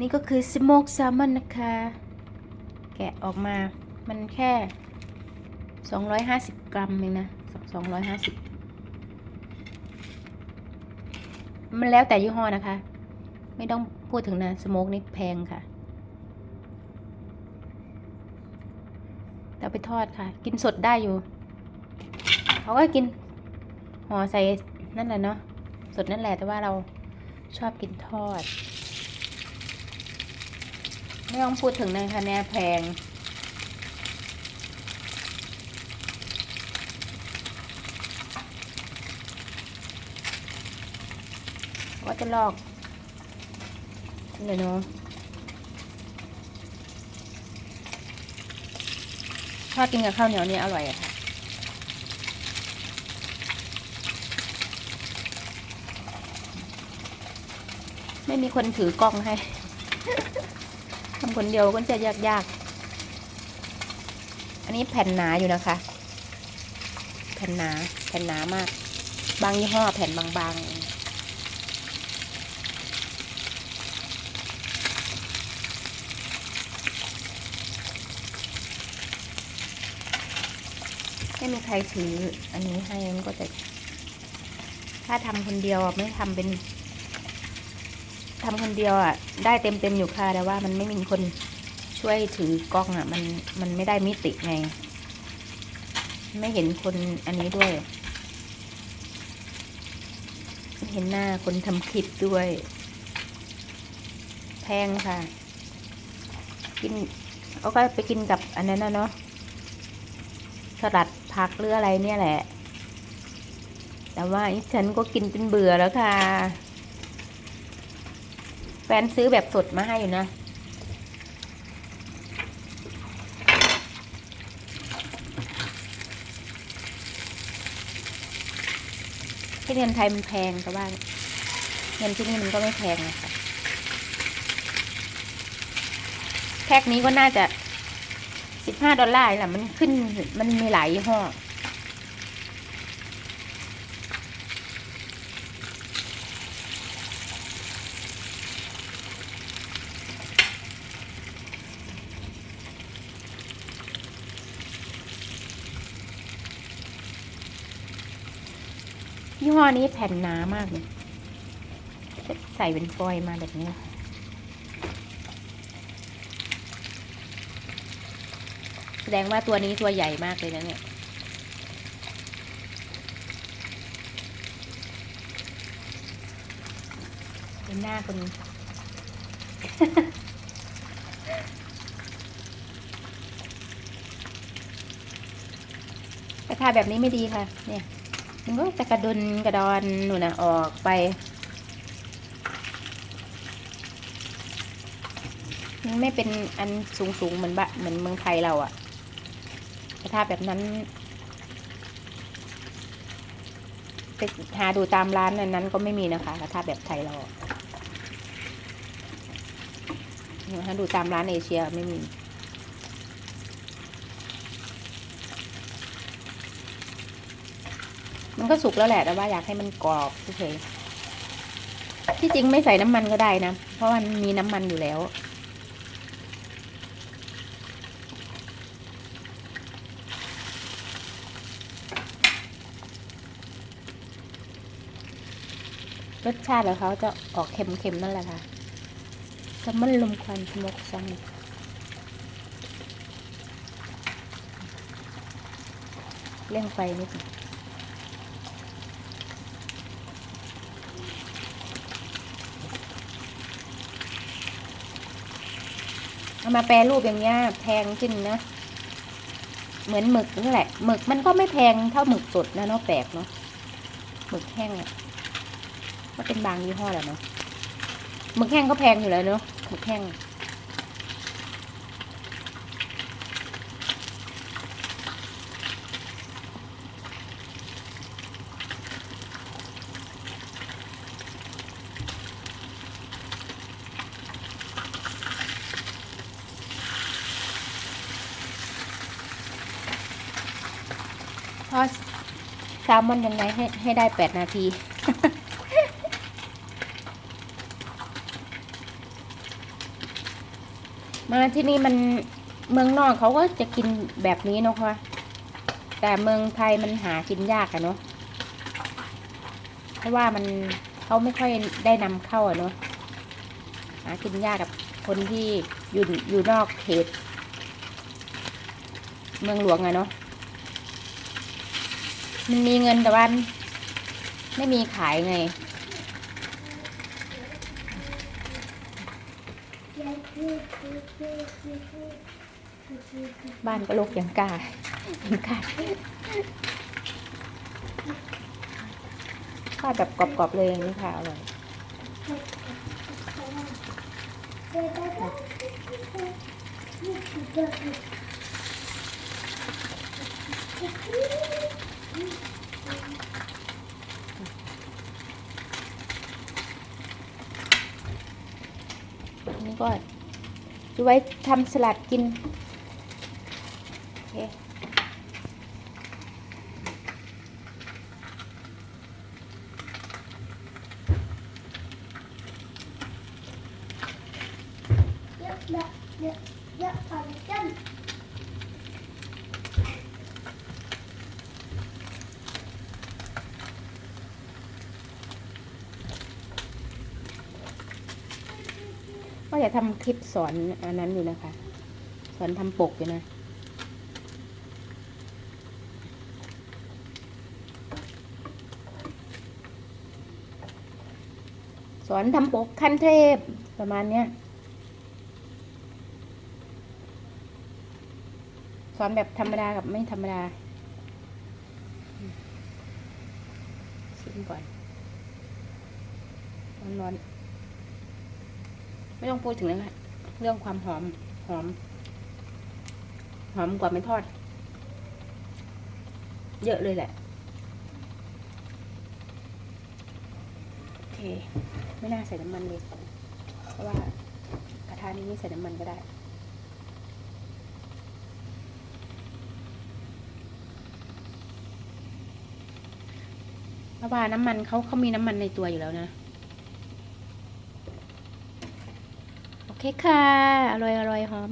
นี่ก็คือสโมกแซลมอนนะคะ แกะออกมา มันแค่ 250 กรัมเองนะ 250 มันแล้วแต่ยี่ห้อนะคะ ไม่ต้องพูดถึงนะ สโมกนี่แพงค่ะแต่เอาไปทอดค่ะ กินสดได้อยู่ เขาก็กินห่อใส่นั่นแหละเนาะ สดนั่นแหละ แต่ว่าเราชอบกินทอด ไม่ต้องพูดถึงนะคะแน่แพง ว่าจะลอกเลยเนาะทอดกินกับข้าวเหนียวเนี่ยอร่อยอะค่ะไม่มีคนถือกล้องให้ ทำคนเดียวก็จะยากๆอันนี้แผ่นหนาอยู่นะคะ แผ่นหนาแผ่นหนามาก บางยี่ห้อแผ่นบางๆไม่มีใครถืออันนี้ให้มันก็จะ ถ้าทำคนเดียวไม่ทำเป็น ทำคนเดียวอะ ได้เต็มเต็มๆอยู่ค่ะแต่ว่ามันไม่มีคนช่วยถือกล้องอะ มันมันไม่ได้มิติไง ไม่เห็นคนอันนี้ด้วย เห็นหน้าคนทำคลิปด้วย แพงค่ะ กินเอาก็ไปกินกับอันนั้นนะเนาะสลัดผักหรืออะไรเนี่ยแหละ แต่ว่าอีฉันก็กินจนเบื่อแล้วค่ะ แฟนซื้อแบบสดมาให้อยู่นะ ที่เงินไทยมันแพงแต่ว่าเงินที่นี่มันก็ไม่แพงนะคะแพ็คนี้ก็น่าจะสิบห้าดอลลาร์แหละมันขึ้นมันมีหลายยี่ห้อ ยี่ห้อนี้แผ่นหนามากเลยใส่เป็นฟอยมาแบบนี้แสดงว่าตัวนี้ตัวใหญ่มากเลยนะเนี่ยเป็นหน้าคนกระทาแบบนี้ไม่ดีค่ะ เนี่ย มันก็จะกระดุนกระดอนหนูนะออกไปมันไม่เป็นอันสูงสูงๆเหมือนบะเหมือนเมืองไทยเราอะกระทาแบบนั้นไปหาดูตามร้านนั้นก็ไม่มีนะคะกระทาแบบไทยเราอะหาดูตามร้านเอเชียไม่มี มันก็สุกแล้วแหละแต่ว่าอยากให้มันกรอบเฉยที่จริงไม่ใส่น้ำมันก็ได้นะ เพราะมันมีน้ำมันอยู่แล้ว รสชาติของเขาจะออกเค็มๆนั่นแหละค่ะแซลมอนลมควันสมกซังเร่งไฟนิดหนึง เอามาแปรรูปอย่างเงี้ยแพงขึ้นนะ เหมือนหมึกนั่นแหละหมึกมันก็ไม่แพงเท่าหมึกสดนะเนาะแปลกเนาะหมึกแห้งอะก็เป็นบางยี่ห้อแหละเนาะหมึกแห้งก็แพงอยู่แล้วเนาะหมึกแห้ง ทอดแซลมอนยังไงให้ให้ได้แปดนาทีมาที่นี่มันเมืองนอกเขาก็จะกินแบบนี้เนาะค่ะแต่เมืองไทยมันหากินยากอะเนาะเพราะว่ามันเขาไม่ค่อยได้นำเข้าอะเนาะหากินยากกับคนที่อยู่อยู่นอกเขตเมืองหลวงอะเนาะ มันมีเงินแต่ว่าไม่มีขายไงบ้านก็ลกอย่างกาอย่างกาทอดแบบกรอบๆเลยนี้ค่ะอร่อยอ นนี้ก็จะไว้ทำสลัดกินโอเคก็อยากทำคลิปสอนอันนั้นอยู่นะคะ สอนทำปกอยู่นะสอนทำปกขั้นเทพประมาณเนี้ยสอนแบบธรรมดากับไม่ธรรมดาชิมก่อนร้อนๆ ไม่ต้องพูดถึงแล้วนะเรื่องความหอมหอม หอมกว่าไม่ทอด เยอะเลยแหละ โอเค ไม่น่าใส่น้ำมันเลยเพราะว่ากระทะนี้ไม่ใส่น้ำมันก็ได้เพราะว่าน้ำมันเขาเขามีน้ำมันในตัวอยู่แล้วนะ โอเค ค่ะ อร่อยอร่อยหอม